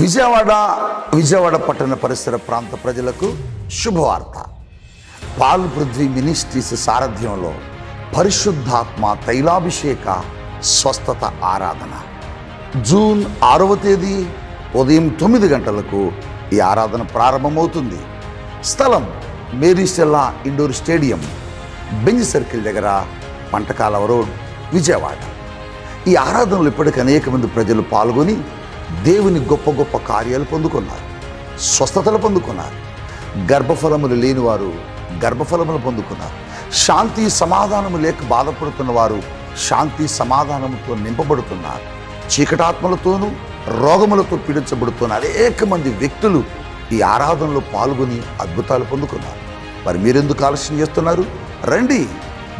విజయవాడ విజయవాడ పట్టణ పరిసర ప్రాంత ప్రజలకు శుభవార్త. పాల్ పృథ్వీ మినిస్ట్రీస్ సారథ్యంలో పరిశుద్ధాత్మ తైలాభిషేక స్వస్థత ఆరాధన. జూన్ ఆరవ తేదీ ఉదయం తొమ్మిది గంటలకు ఈ ఆరాధన ప్రారంభమవుతుంది. స్థలం Maris Stella indoor stadium Benz circle దగ్గర పంటకాలవ రోడ్ విజయవాడ. ఈ ఆరాధనలు ఇప్పటికి అనేక మంది ప్రజలు పాల్గొని దేవుని గొప్ప గొప్ప కార్యాలు పొందుకున్నారు. స్వస్థతలు పొందుకున్నారు. గర్భఫలములు లేని వారు గర్భఫలములు పొందుకున్నారు. శాంతి సమాధానము లేక బాధపడుతున్న వారు శాంతి సమాధానముతో నింపబడుతున్నారు. చీకటాత్మలతోనూ రోగములతో పీడించబడుతున్న అనేక మంది వ్యక్తులు ఈ ఆరాధనలో పాల్గొని అద్భుతాలు పొందుకున్నారు. మరి మీరెందుకు ఆలస్యం చేస్తున్నారు? రండి.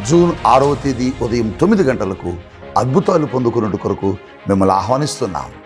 జూన్ ఆరవ తేదీ ఉదయం తొమ్మిది గంటలకు అద్భుతాలు పొందుకున్నట్టు కొరకు మిమ్మల్ని ఆహ్వానిస్తున్నాం.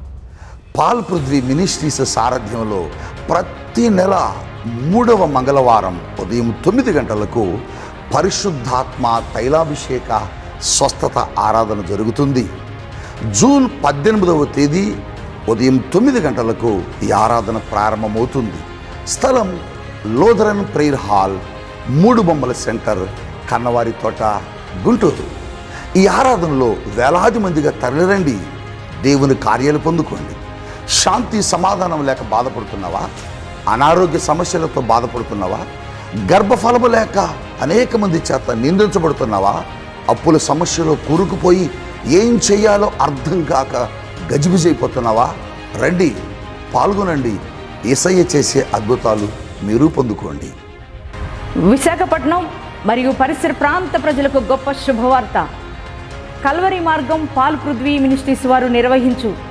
పాల్ పృథ్వీ మినిస్ట్రీస్ సారథ్యంలో ప్రతి నెల మూడవ మంగళవారం ఉదయం తొమ్మిది గంటలకు పరిశుద్ధాత్మ తైలాభిషేక స్వస్థత ఆరాధన జరుగుతుంది. జూన్ పద్దెనిమిదవ తేదీ ఉదయం తొమ్మిది గంటలకు ఈ ఆరాధన ప్రారంభమవుతుంది. స్థలం లోధరన్ ప్రేయర్ హాల్ మూడు బొమ్మల సెంటర్ కన్నవారి తోట గుంటూరు. ఈ ఆరాధనలో వేలాది మందిగా తరలిరండి. దేవుని కార్యాలు పొందుకోండి. శాంతి సమాధానం లేక బాధపడుతున్నావా? అనారోగ్య సమస్యలతో బాధపడుతున్నావా? గర్భఫలము లేక అనేక మంది చేత నిందించబడుతున్నావా? అప్పుల సమస్యలో కూరుకుపోయి ఏం చేయాలో అర్థం కాక గజిబిజైపోతున్నావా రండి పాల్గొనండి. ఇసయ్య చేసే అద్భుతాలు మీరు పొందుకోండి. విశాఖపట్నం మరియు పరిసర ప్రాంత ప్రజలకు గొప్ప శుభవార్త. కల్వరి మార్గం పాల్ పృథ్వీ మినిస్ట్రీస్ వారు నిర్వహించు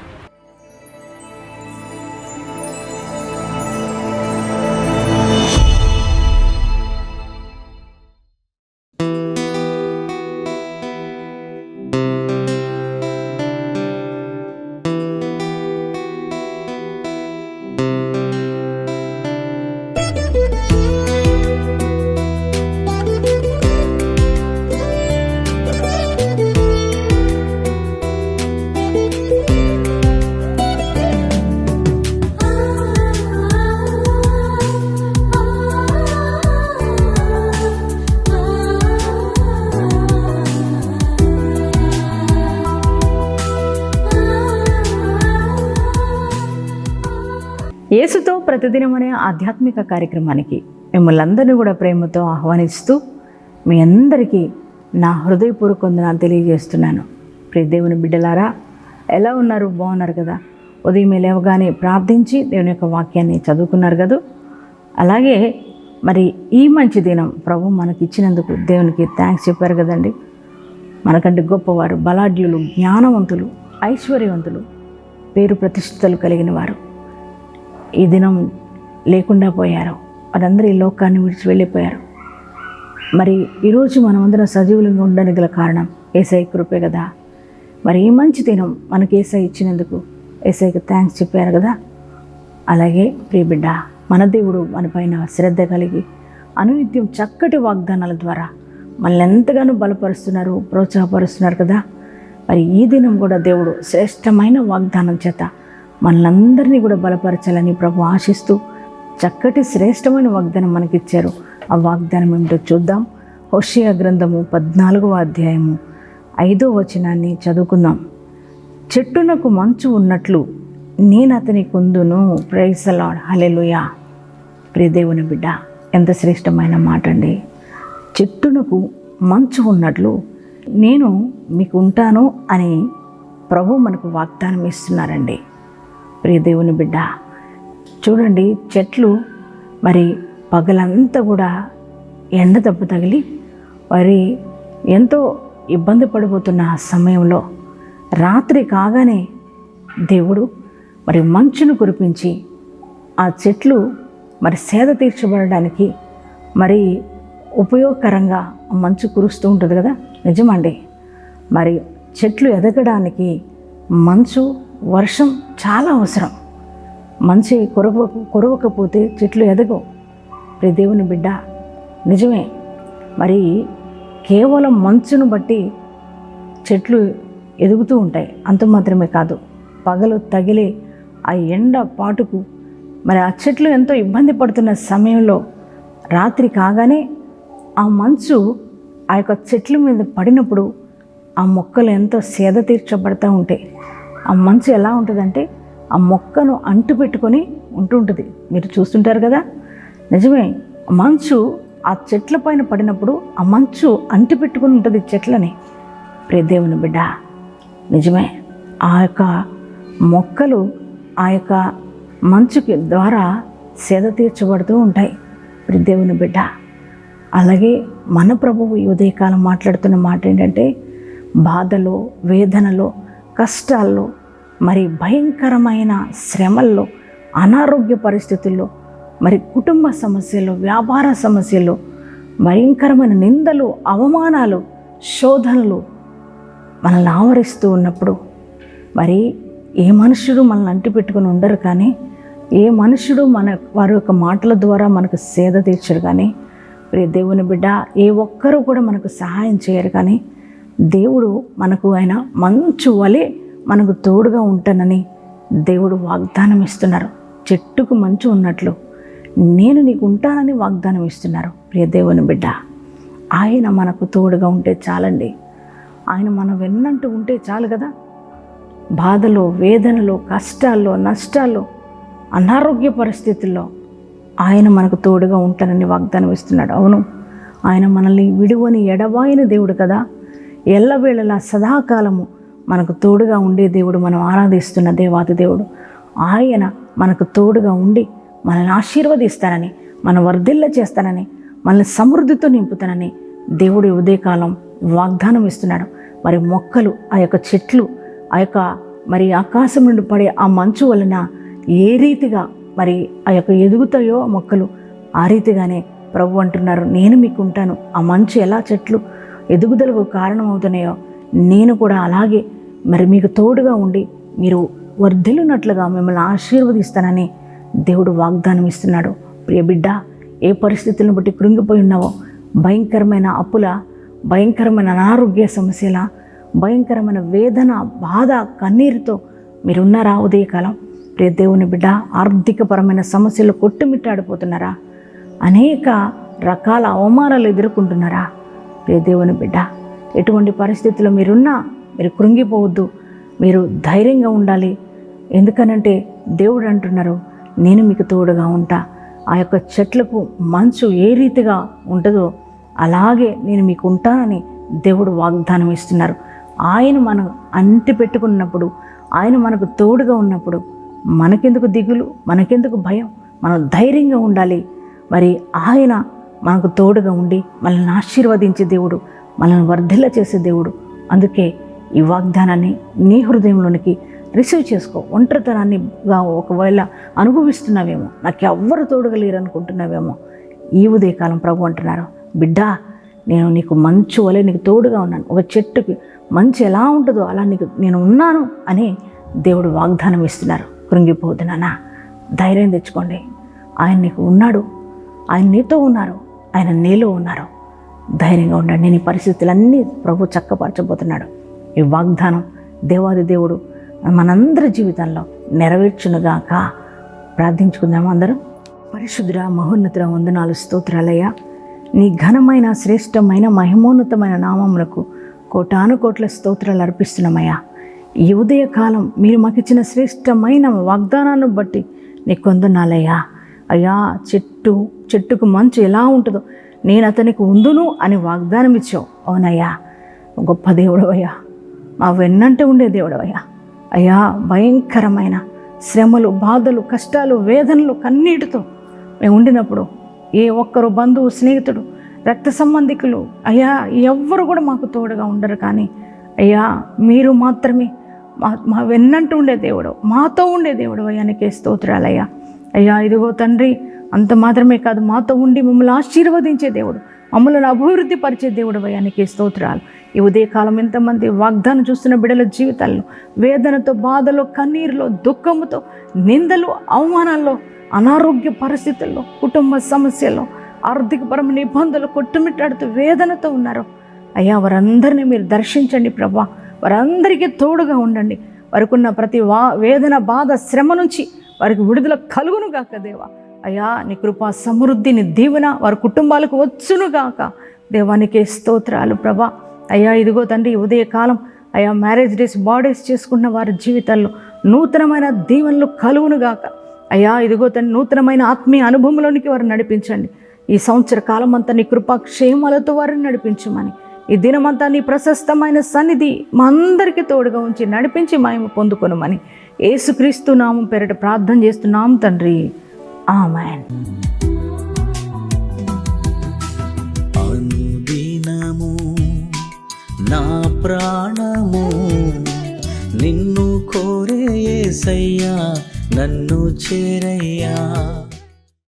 యేసుతో ప్రతిదినం అనే ఆధ్యాత్మిక కార్యక్రమానికి మిమ్మల్ని అందరినీ కూడా ప్రేమతో ఆహ్వానిస్తూ మీ అందరికీ నా హృదయపూర్వక వందనాలు తెలియజేస్తున్నాను. ప్రియ దేవుని బిడ్డలారా ఎలా ఉన్నారు? బాగున్నారు కదా? ఉదయం లేవగానే ప్రార్థించి దేవుని యొక్క వాక్యాన్ని చదువుకున్నారు కదా? అలాగే మరి ఈ మంచి దినం ప్రభు మనకి ఇచ్చినందుకు దేవునికి థ్యాంక్స్ చెప్పారు కదండి. మనకంటే గొప్పవారు బలాఢ్యులు జ్ఞానవంతులు ఐశ్వర్యవంతులు పేరు ప్రతిష్టలు కలిగిన వారు. ఈ దినం లేకుండా పోయారు. వారందరూ ఈ లోకాన్ని విడిచి వెళ్ళిపోయారు. మరి ఈరోజు మనమందరం సజీవులంగా ఉండడానికి గల కారణం ఏసఐ కృపే కదా. మరి ఈ మంచి దినం మనకి ఏసఐ ఇచ్చినందుకు ఏసఐకి థ్యాంక్స్ చెప్పారు కదా. అలాగే ప్రియబిడ్డ మన దేవుడు మనపైన శ్రద్ధ కలిగి అనునిత్యం చక్కటి వాగ్దానాల ద్వారా మనల్ని ఎంతగానో బలపరుస్తున్నారు ప్రోత్సాహపరుస్తున్నారు కదా. మరి ఈ దినం కూడా దేవుడు శ్రేష్టమైన వాగ్దానం చేత మనలందరినీ కూడా బలపరచాలని ప్రభు ఆశిస్తూ చక్కటి శ్రేష్టమైన వాగ్దానం మనకిచ్చారు. ఆ వాగ్దానం ఏమిటో చూద్దాం. హోషియా గ్రంథము పద్నాలుగవ అధ్యాయము ఐదో వచనాన్ని చదువుకుందాం. చెట్టునకు మంచు ఉన్నట్లు నేను అతని కుందును. ప్రైసలాడ్ హలెలుయా ప్రియదేవుని బిడ్డ ఎంత శ్రేష్టమైన మాట అండి. చెట్టునకు మంచు ఉన్నట్లు నేను మీకు ఉంటాను అని ప్రభు మనకు వాగ్దానం ఇస్తున్నారండి. ప్రియ దేవుని బిడ్డ చూడండి చెట్లు మరి పగలంతా కూడా ఎండ దెబ్బ తగిలి మరి ఎంతో ఇబ్బంది పడిపోతున్న ఆ సమయంలో రాత్రి కాగానే దేవుడు మరి మంచును కురిపించి ఆ చెట్లు మరి సేద తీర్చబడడానికి మరి ఉపయోగకరంగా మంచు కురుస్తూ ఉంటుంది కదా? నిజమండి. మరి చెట్లు ఎదగడానికి మంచు వర్షం చాలా అవసరం. మంచి కురవ కురవకపోతే చెట్లు ఎదగవు. ప్రతి దేవుని బిడ్డ నిజమే. మరి కేవలం మంచును బట్టి చెట్లు ఎదుగుతూ ఉంటాయి. అంత మాత్రమే కాదు. పగలు తగిలే ఆ ఎండ పాటుకు మరి ఆ చెట్లు ఎంతో ఇబ్బంది పడుతున్న సమయంలో రాత్రి కాగానే ఆ మంచు ఆ యొక్క చెట్ల మీద పడినప్పుడు ఆ మొక్కలు ఎంతో సేద తీర్చబడతా ఉంటాయి. ఆ మంచు ఎలా ఉంటుందంటే ఆ మొక్కను అంటు పెట్టుకొని ఉంటుంటుంది. మీరు చూస్తుంటారు కదా? నిజమే మంచు ఆ చెట్ల పైన పడినప్పుడు ఆ మంచు అంటి పెట్టుకుని ఉంటుంది చెట్లని. ప్రియ దేవుని బిడ్డ నిజమే ఆ యొక్క మొక్కలు ఆ యొక్క మంచుకి ద్వారా సేద తీర్చబడుతూ ఉంటాయి. ప్రియ దేవుని బిడ్డ అలాగే మన ప్రభువు ఈ ఉదయకాలం మాట్లాడుతున్న మాట ఏంటంటే బాధలో వేదనలో కష్టాల్లో మరి భయంకరమైన శ్రమల్లో అనారోగ్య పరిస్థితుల్లో మరి కుటుంబ సమస్యలు వ్యాపార సమస్యలు భయంకరమైన నిందలు అవమానాలు శోధనలు మనల్ని ఆవరిస్తూ ఉన్నప్పుడు మరి ఏ మనుషుడు మనల్ని అంటి పెట్టుకుని ఉండరు కానీ ఏ మనుషుడు మన వారి యొక్క మాటల ద్వారా మనకు సేద తీర్చరు కానీ ప్రియ దేవుని బిడ్డ ఏ ఒక్కరూ కూడా మనకు సహాయం చేయరు కానీ దేవుడు మనకు ఆయన మంచు వలె మనకు తోడుగా ఉంటానని దేవుడు వాగ్దానం ఇస్తున్నారు. చెట్టుకు మంచు ఉన్నట్లు నేను నీకు ఉంటానని వాగ్దానం ఇస్తున్నారు. ప్రియ దేవుని బిడ్డ ఆయన మనకు తోడుగా ఉంటే చాలండి. ఆయన మనం వెన్నంటూ ఉంటే చాలు కదా. బాధలో వేదనలో కష్టాల్లో నష్టాల్లో అనారోగ్య పరిస్థితుల్లో ఆయన మనకు తోడుగా ఉంటానని వాగ్దానం ఇస్తున్నాడు. అవును ఆయన మనల్ని విడువని ఎడబాయిన దేవుడు కదా. ఎల్లవేళలా సదాకాలము మనకు తోడుగా ఉండే దేవుడు మనం ఆరాధిస్తున్న దేవాది దేవుడు. ఆయన మనకు తోడుగా ఉండి మనల్ని ఆశీర్వదిస్తానని మన వర్ధిల్ల చేస్తానని మనల్ని సమృద్ధితో నింపుతానని దేవుడు ఉదయకాలం వాగ్దానం ఇస్తున్నాడు. మరి మొక్కలు ఆ యొక్క చెట్లు ఆ యొక్క మరి ఆకాశం నుండి పడే ఆ మంచు వలన ఏ రీతిగా మరి ఆ యొక్క ఎదుగుతాయో ఆ మొక్కలు ఆ రీతిగానే ప్రభు అంటున్నారు. నేను మీకు ఉంటాను. ఆ మంచు ఎలా చెట్లు ఎదుగుదలకు కారణమవుతున్నాయో నేను కూడా అలాగే మరి మీకు తోడుగా ఉండి మీరు వర్ధిల్లునట్లుగా మిమ్మల్ని ఆశీర్వదిస్తానని దేవుడు వాగ్దానం ఇస్తున్నాడు. ప్రియ బిడ్డ ఏ పరిస్థితులను బట్టి కృంగిపోయి ఉన్నావో భయంకరమైన అప్పుల భయంకరమైన అనారోగ్య సమస్యల భయంకరమైన వేదన బాధ కన్నీరుతో మీరున్నారా ఉదయకాలం? ప్రియ దేవుని బిడ్డ ఆర్థికపరమైన సమస్యలు కొట్టుమిట్టాడిపోతున్నారా? అనేక రకాల అవమానాలు ఎదుర్కొంటున్నారా? ప్రియ దేవుని బిడ్డ ఎటువంటి పరిస్థితుల్లో మీరున్నా మీరు కృంగిపోవద్దు మీరు ధైర్యంగా ఉండాలి. ఎందుకనంటే దేవుడు అంటున్నారు నేను మీకు తోడుగా ఉంటా. ఆ యొక్క చెట్లకు మంచు ఏ రీతిగా ఉంటుందో అలాగే నేను మీకు ఉంటానని దేవుడు వాగ్దానం ఇస్తున్నారు. ఆయన మనం అంటి పెట్టుకున్నప్పుడు ఆయన మనకు తోడుగా ఉన్నప్పుడు మనకెందుకు దిగులు మనకెందుకు భయం? మనం ధైర్యంగా ఉండాలి. మరి ఆయన మనకు తోడుగా ఉండి మనల్ని ఆశీర్వదించే దేవుడు మనల్ని వర్ధిల్ల చేసే దేవుడు. అందుకే ఈ వాగ్దానాన్ని నీ హృదయంలోనికి రిసీవ్ చేసుకో. ఒంటరితనాన్నిగా ఒకవేళ అనుభవిస్తున్నావేమో నాకు ఎవ్వరు తోడుగా లేరు అనుకుంటున్నావేమో ఈ ఉదయకాలం ప్రభు అంటున్నారు బిడ్డా నేను నీకు మంచు వలె నీకు తోడుగా ఉన్నాను. ఒక చెట్టుకి మంచు ఎలా ఉంటుందో అలా నీకు నేను ఉన్నాను అని దేవుడు వాగ్దానం ఇస్తున్నారు. కృంగిపోతున్నానా ధైర్యం తెచ్చుకోండి. ఆయన నీకు ఉన్నాడు. ఆయన నీతో ఉన్నారు. ఆయన నీలో ఉన్నారు. ధైర్యంగా ఉండండి. నేను ఈ పరిస్థితులన్నీ ప్రభు చక్కపరచబోతున్నాడు. ఈ వాగ్దానం దేవాది దేవుడు మనందరి జీవితంలో నెరవేర్చునుగాక. ప్రార్థించుకుందాము అందరం? పరిశుద్ర మహోన్నతుల వందనాలు స్తోత్రాలయ్యా. నీ ఘనమైన శ్రేష్టమైన మహిమోన్నతమైన నామములకు కోటాను కోట్ల స్తోత్రాలు అర్పిస్తున్నామయ్యా. ఈ ఉదయ కాలం మీరు మాకు ఇచ్చిన శ్రేష్టమైన వాగ్దానాన్ని బట్టి నీ కొందనాలయ్యా. అయ్యా చెట్టు చెట్టుకు మంచు ఎలా ఉంటుందో నేను అతనికి ఉందును అని వాగ్దానం ఇచ్చావు అవునయ్యా గొప్ప దేవుడవయ్యా మా వెన్నంటే ఉండే దేవుడవయ్యా. అయ్యా భయంకరమైన శ్రమలు బాధలు కష్టాలు వేదనలు కన్నీటితో మేము ఉండినప్పుడు ఏ ఒక్కరు బంధువు స్నేహితుడు రక్త సంబంధికులు అయ్యా ఎవ్వరు కూడా మాకు తోడుగా ఉండరు కానీ అయ్యా మీరు మాత్రమే మా మా వెన్నంటూ ఉండే దేవుడు మాతో ఉండే దేవుడు అయ్యానికే స్తోత్రాలయ్యా. అయ్యా ఇదిగో తండ్రి అంత మాత్రమే కాదు మాతో ఉండి మమ్మల్ని ఆశీర్వదించే దేవుడు మమ్మల్ని అభివృద్ధి పరిచే దేవుడు అయ్యానికి స్తోత్రాలు. ఈ ఉదయకాలం ఎంతమంది వాగ్దానం చూస్తున్న బిడ్డల జీవితాల్లో వేదనతో బాధలో కన్నీరులో దుఃఖముతో నిందలు అవమానాల్లో అనారోగ్య పరిస్థితుల్లో కుటుంబ సమస్యల్లో ఆర్థికపరమైన నిబంధనలు కొట్టుమిట్టాడుతూ వేదనతో ఉన్నారు అయ్యా వారందరినీ మీరు దర్శించండి ప్రభా వారందరికీ తోడుగా ఉండండి. వారికున్న ప్రతి వా వేదన బాధ శ్రమ నుంచి వారికి విడుదల కలుగును గాక దేవా. అయ్యా నీ కృపా సమృద్ధిని దీవెన వారి కుటుంబాలకు వచ్చును గాక. దేవానికి స్తోత్రాలు ప్రభా. అయ్యా ఇదిగో తండ్రి ఉదయకాలం అయ్యా మ్యారేజ్ డేస్ బాడేస్ చేసుకున్న వారి జీవితాల్లో నూతనమైన దీవెనలు కలుగును గాక. అయ్యా ఇదిగో తండ్రి నూతనమైన ఆత్మీయ అనుభవంలోనికి వారిని నడిపించండి. ఈ సంవత్సర కాలం అంతా నీ కృపా క్షేమాలతో వారిని నడిపించమని ఈ దినమంతా నీ ప్రశస్తమైన సన్నిధి మా అందరికీ తోడుగా ఉంచి నడిపించి మేము పొందుకొనమని ఏసుక్రీస్తు నామం పేరిట ప్రార్థన చేస్తున్నాం తండ్రి. ఆమెన్. అనుదినము నా ప్రాణము నిన్ను కోరే యేసయ్యా నన్ను చేరయ్యా.